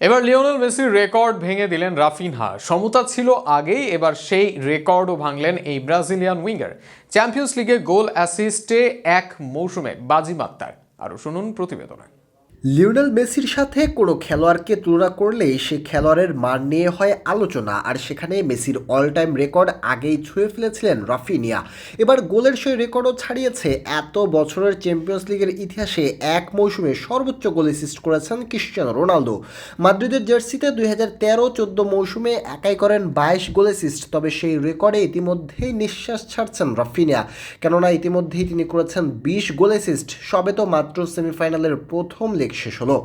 এবার লিওনেল মেসির রেকর্ড ভেঙে দিলেন রাফিনহা। সমতা ছিল আগেই, এবার সেই রেকর্ডও ভাঙলেন এই ব্রাজিলিয়ান উইঙ্গার। চ্যাম্পিয়ন্স লিগে গোল অ্যাসিস্টে এক মৌসুমে বাজিমাত্তার আরও শুনুন প্রতিবেদনে। লিওনেল মেসির সাথে কোনো খেলোয়াড়কে তুলনা করলেই সে খেলোয়াড়ের মান নিয়ে হয় আলোচনা, আর সেখানে মেসির অল টাইম রেকর্ড আগেই ছুঁয়ে ফেলেছিলেন রাফিনিয়া। এবার গোলের সেই রেকর্ডও ছাড়িয়েছে এত বছরের চ্যাম্পিয়ন্স লিগের ইতিহাসে এক মৌসুমে সর্বোচ্চ গোল অ্যাসিস্ট করেছেন ক্রিশ্চিয়ানো রোনালদো। মাদ্রিদের জার্সিতে দুই হাজার তেরো চোদ্দ মৌসুমে একাই করেন বাইশ গোল অ্যাসিস্ট তবে সেই রেকর্ডে ইতিমধ্যেই নিঃশ্বাস ছাড়ছেন রাফিনিয়া। কেননা ইতিমধ্যেই তিনি করেছেন বিশ গোল অ্যাসিস্ট সবে তো মাত্র সেমিফাইনালের প্রথম লেগ শেষ হলো।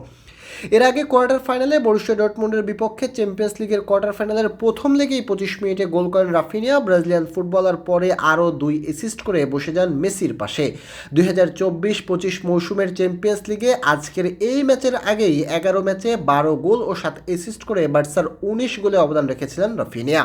এর আগে কোয়ার্টার ফাইনালে বরুশিয়া ডটমুন্ডের বিপক্ষে চ্যাম্পিয়ন্স লিগের কোয়ার্টার ফাইনালের প্রথম লেগেই পঁচিশ মিনিটে গোল করেন রাফিনিয়া। ব্রাজিলিয়ান ফুটবলার পরে আরও দুই অ্যাসিস্ট করে বসে যান মেসির পাশে। দুই হাজার চব্বিশ পঁচিশ মৌসুমের চ্যাম্পিয়ন্স লিগে আজকের এই ম্যাচের আগেই এগারো ম্যাচে বারো গোল ও সাত অ্যাসিস্ট করে বার্সার উনিশ গোলে অবদান রেখেছিলেন রাফিনিয়া।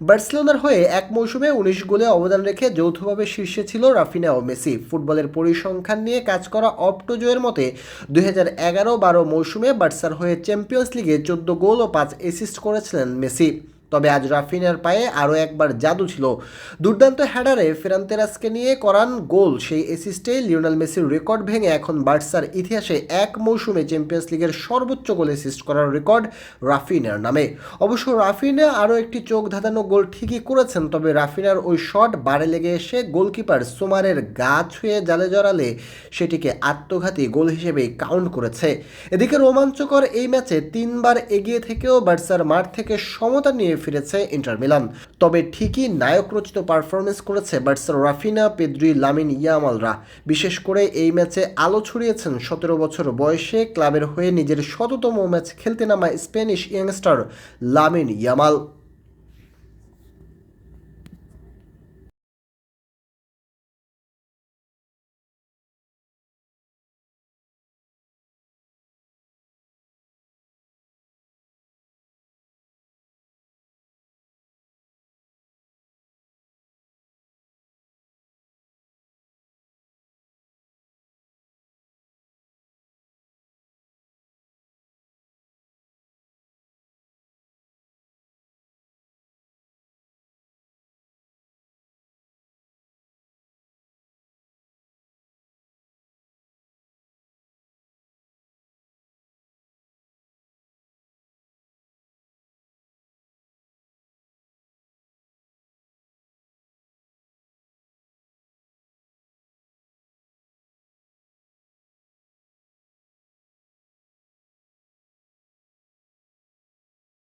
বার্সেলোনার হয়ে এক মৌসুমে উনিশ গোলে অবদান রেখে যৌথভাবে শীর্ষে ছিল রাফিনা ও মেসি। ফুটবলের পরিসংখ্যান নিয়ে কাজ করা অপটোজয়ের মতে, দুই হাজার এগারো বারো মৌসুমে বার্সার হয়ে চ্যাম্পিয়ন্স লিগে চোদ্দ গোল ও পাঁচ অ্যাসিস্ট করেছিলেন মেসি। তবে আজ রাফিনার পায়ে আরও একবার জাদু ছিল। দুর্দান্ত হ্যাডারে ফেরান্তেরাসকে নিয়ে করান গোল। সেই অ্যাসিস্টে লিওনাল মেসির রেকর্ড ভেঙে এখন বার্সার ইতিহাসে এক মৌসুমে চ্যাম্পিয়ন্স লিগের সর্বোচ্চ গোল অ্যাসিস্ট করার রেকর্ড রাফিনার নামে। অবশ্য রাফিনা আরও একটি চোখ ধাঁধানো গোল ঠিকই করেছেন, তবে রাফিনার ওই শট বারে লেগে এসে গোলকিপার সোমারের গা ছুঁয়ে জালে জড়ালে সেটিকে আত্মঘাতী গোল হিসেবেই কাউন্ট করেছে। এদিকে রোমাঞ্চকর এই ম্যাচে তিনবার এগিয়ে থেকেও বার্সার মাঠ থেকে সমতা নিয়ে ফিরেছে ইন্টার মিলান। তবে ঠিকই নায়ক রচিত পারফরমেন্স করেছে বার্সার রাফিনা, পেদ্রি, লামিন ইয়ামালরা। বিশেষ করে এই ম্যাচে আলো ছড়িয়েছেন সতেরো বছর বয়সে ক্লাবের হয়ে নিজের শততম ম্যাচ খেলতে নামা স্প্যানিশ ইয়াংস্টার লামিন ইয়ামাল।